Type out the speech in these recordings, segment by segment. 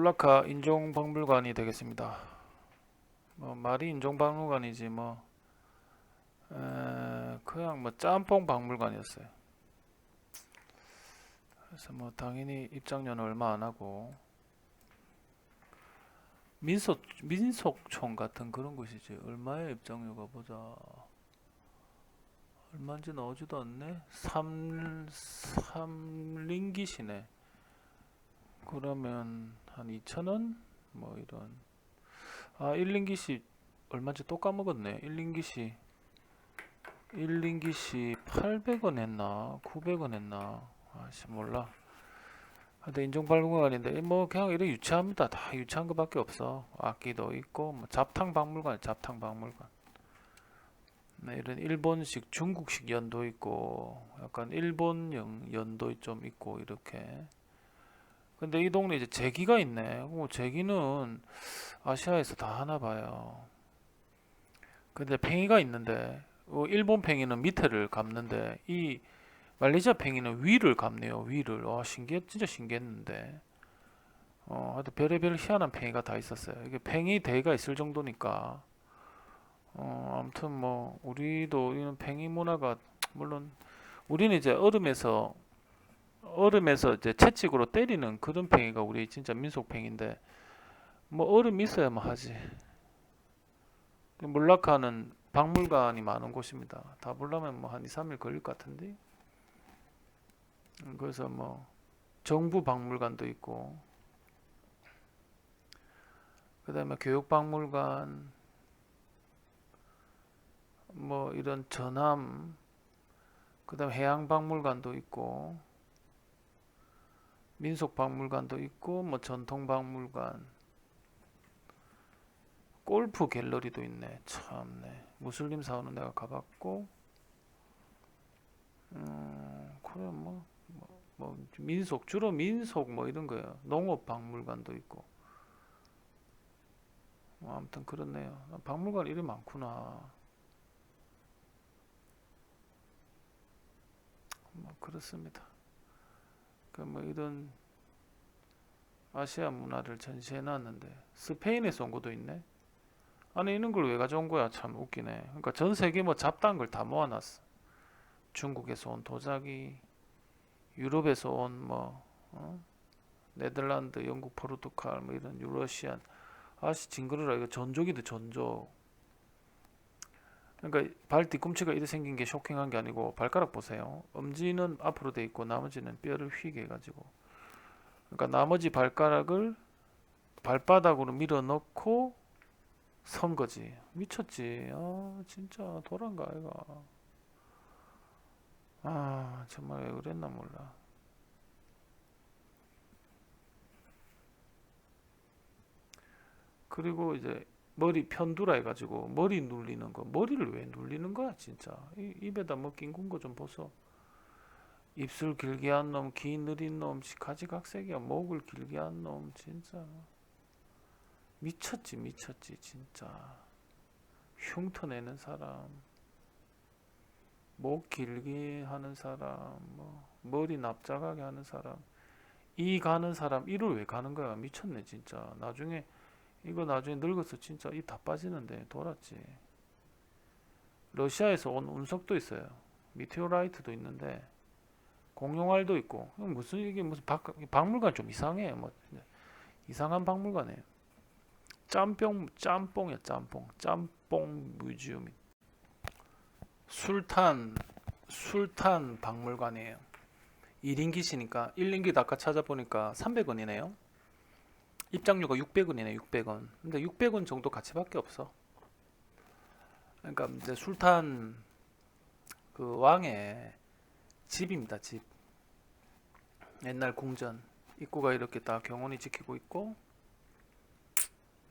물라카 인종박물관이 되겠습니다. 뭐 말이 인종박물관이지 뭐 에, 그냥 뭐 짬뽕 박물관이었어요. 그래서 뭐 당연히 입장료는 얼마 안 하고 민속 민속촌 같은 그런 곳이지 얼마의 입장료가 보자 얼마인지 나오지도 않네 삼 삼링깃이네 그러면 한 2,000원? 뭐 이런. 아 1링깃이 얼마인지 또 까먹었네. 1링깃이 1링깃이 800원 했나? 900원 했나? 아씨 몰라. 근데 인종박물관인데. 뭐 그냥 이래 유치합니다. 다 유치한 거밖에 없어. 악기도 있고 뭐 잡탕 박물관 잡탕 박물관. 네, 이런 일본식 중국식 연도 있고 약간 일본형 연도 좀 있고 이렇게 근데 이 동네 이제 제기가 있네 어, 제기는 아시아에서 다 하나 봐요 근데 팽이가 있는데 어, 일본 팽이는 밑에를 감는데 이 말레이시아 팽이는 위를 감네요. 위를. 와 신기했 진짜 신기했는데. 어, 하여튼 별의별 희한한 팽이가 다 있었어요. 이게 팽이 대가 있을 정도니까. 어, 아무튼 뭐 우리도 이런 팽이 문화가 물론 우리는 이제 얼음에서 얼음에서 이제 채찍으로 때리는 그런 팽이가 우리 진짜 민속 팽인데 뭐 얼음 있어야만 하지. 물라카는 박물관이 많은 곳입니다. 다 보려면 뭐 한 2, 3일 걸릴 것 같은데. 음, 그래서 뭐 정부 박물관도 있고 그다음에 교육 박물관 뭐 이런 전함 그다음 해양 박물관도 있고 민속 박물관도 있고 뭐 전통 박물관 골프 갤러리도 있네 참네 무슬림 사원은 내가 가봤고 음 그래 뭐뭐 민속 주로 민속 뭐 이런 거예요. 농업 박물관도 있고. 뭐 아무튼 그렇네요. 박물관 이름 많구나. 뭐 그렇습니다. 그뭐 이런 아시아 문화를 전시해 놨는데 스페인에서 온 것도 있네. 아니 이런 걸 왜 가져온 거야? 참 웃기네. 그러니까 전 세계 뭐 잡다한 걸 다 모아놨어. 중국에서 온 도자기, 유럽에서 온뭐 네덜란드, 영국, 포르투갈 뭐 이런 유러시안 아씨 징그러라 이거 전족이다 전족 그러니까 발 뒤꿈치가 이렇게 생긴 게 쇼킹한 게 아니고 발가락 보세요. 엄지는 앞으로 돼 있고 나머지는 뼈를 휘게 해가지고. 그러니까 나머지 발가락을 발바닥으로 밀어 넣고 선 거지. 미쳤지. 아 진짜 도란가 아이가. 아 정말 왜 그랬나 몰라. 그리고 이제 머리 편두라 해가지고 머리 눌리는 거 머리를 왜 눌리는 거야 진짜? 이, 입에다 뭐낀거좀 보소 입술 길게 한 놈, 귀 느린 놈, 가지각색이야. 목을 길게 한 놈 진짜. 미쳤지 미쳤지 진짜. 흉터 내는 사람. 목 길게 하는 사람, 뭐 머리 납작하게 하는 사람, 이 가는 사람 이를 왜 가는 거야? 미쳤네 진짜. 나중에 이거 나중에 늙어서 진짜 이다 빠지는데 돌았지. 러시아에서 온 운석도 있어요. 미테오라이트도 있는데 공룡알도 있고 무슨 이게 무슨 박, 박물관 좀 이상해. 뭐 이상한 박물관이에요. 짬뽕 짬뽕이야 짬뽕 짬뽕 뮤지엄 술탄 술탄 박물관이에요. 1인기시니까 1인기 아까 찾아보니까 300원이네요. 입장료가 600원이네. 600원. 근데 600원 정도 가치밖에 없어. 그러니까 이제 술탄 그 왕의 집입니다. 집. 옛날 궁전 입구가 이렇게 다 경원이 지키고 있고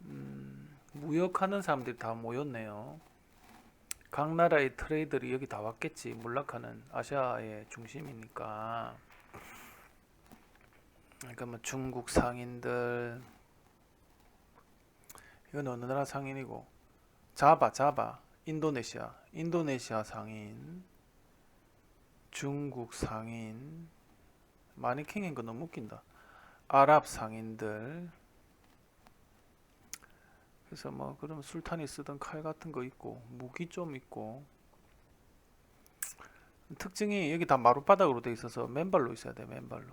음, 무역하는 사람들이 다 모였네요. 각 나라의 트레이더들이 여기 다 왔겠지. 몰라카는 아시아의 중심이니까. 그러니까 뭐 중국 상인들. 이건 어느 나라 상인이고. 자바 자바. 인도네시아. 인도네시아 상인. 중국 상인. 마니킹인 거 너무 웃긴다. 아랍 상인들. 그래서 뭐 그럼 술탄이 쓰던 칼 같은 거 있고 무기 좀 있고. 특징이 여기 다 마룻바닥으로 돼 있어서 맨발로 있어야 돼 맨발로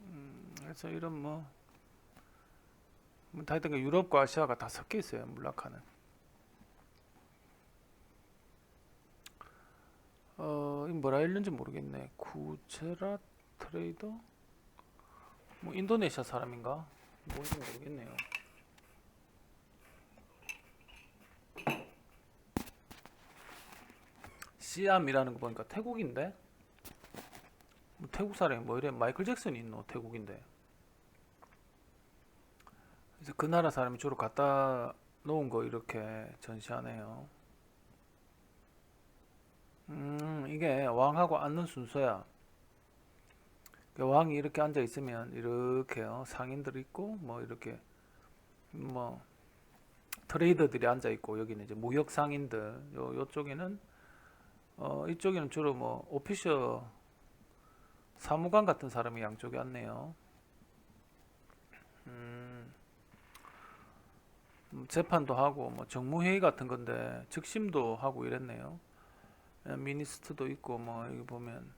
음, 그래서 이런 뭐, 뭐 하여튼 그 유럽과 아시아가 다 섞여 있어요 물라카는 어, 이 뭐라 읽는지 모르겠네 구제라 트레이더 뭐 인도네시아 사람인가 뭔지 모르겠네요. 시암이라는 거 보니까 태국인데? 뭐 태국 사람이 뭐 이래 마이클 잭슨이 있노 태국인데. 그 나라 사람이 주로 갖다 놓은 거 이렇게 전시하네요. 음, 이게 왕하고 앉는 순서야. 그 왕이 이렇게 앉아 있으면 이렇게요 상인들 있고 뭐 이렇게 뭐 트레이더들이 앉아 있고 여기는 이제 무역 상인들 요 요쪽에는 어 이쪽에는 주로 뭐 오피셔 사무관 같은 사람이 양쪽에 앉네요. 음, 음, 재판도 하고 뭐 정무회의 같은 건데 즉심도 하고 이랬네요. 예, 미니스트도 있고 뭐 여기 보면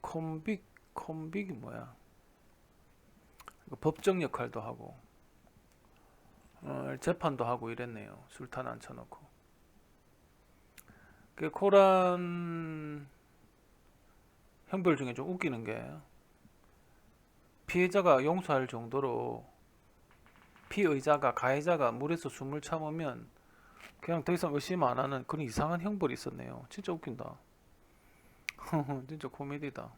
콤빅 콤빅이 뭐야? 이거 법정 역할도 하고 어, 재판도 하고 이랬네요. 술탄 앉혀놓고. 그 코란 형벌 중에 좀 웃기는 게 피해자가 용서할 정도로 피의자가 가해자가 물에서 숨을 참으면 그냥 더 이상 의심 안 하는 그런 이상한 형벌이 있었네요. 진짜 웃긴다. 진짜 코미디다.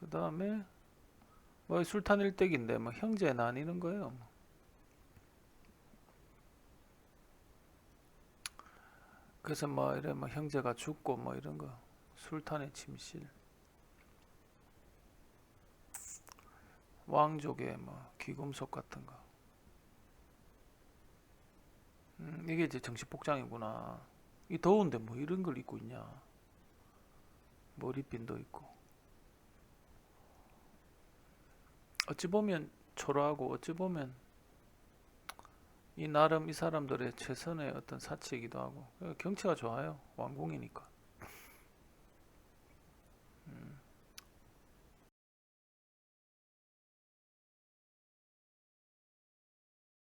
그 다음에 뭐 술탄 일대기인데 뭐 형제 나뉘는 거예요. 뭐. 그래서 뭐 이래 뭐 형제가 죽고 뭐 이런 거 술탄의 침실 왕족의 뭐 귀금속 같은 거. 음, 이게 이제 정식 복장이구나. 이 더운데 뭐 이런 걸 입고 있냐? 머리핀도 있고. 어찌 보면 초라하고 어찌 보면 이 나름 이 사람들의 최선의 어떤 사치이기도 하고. 경치가 좋아요. 왕궁이니까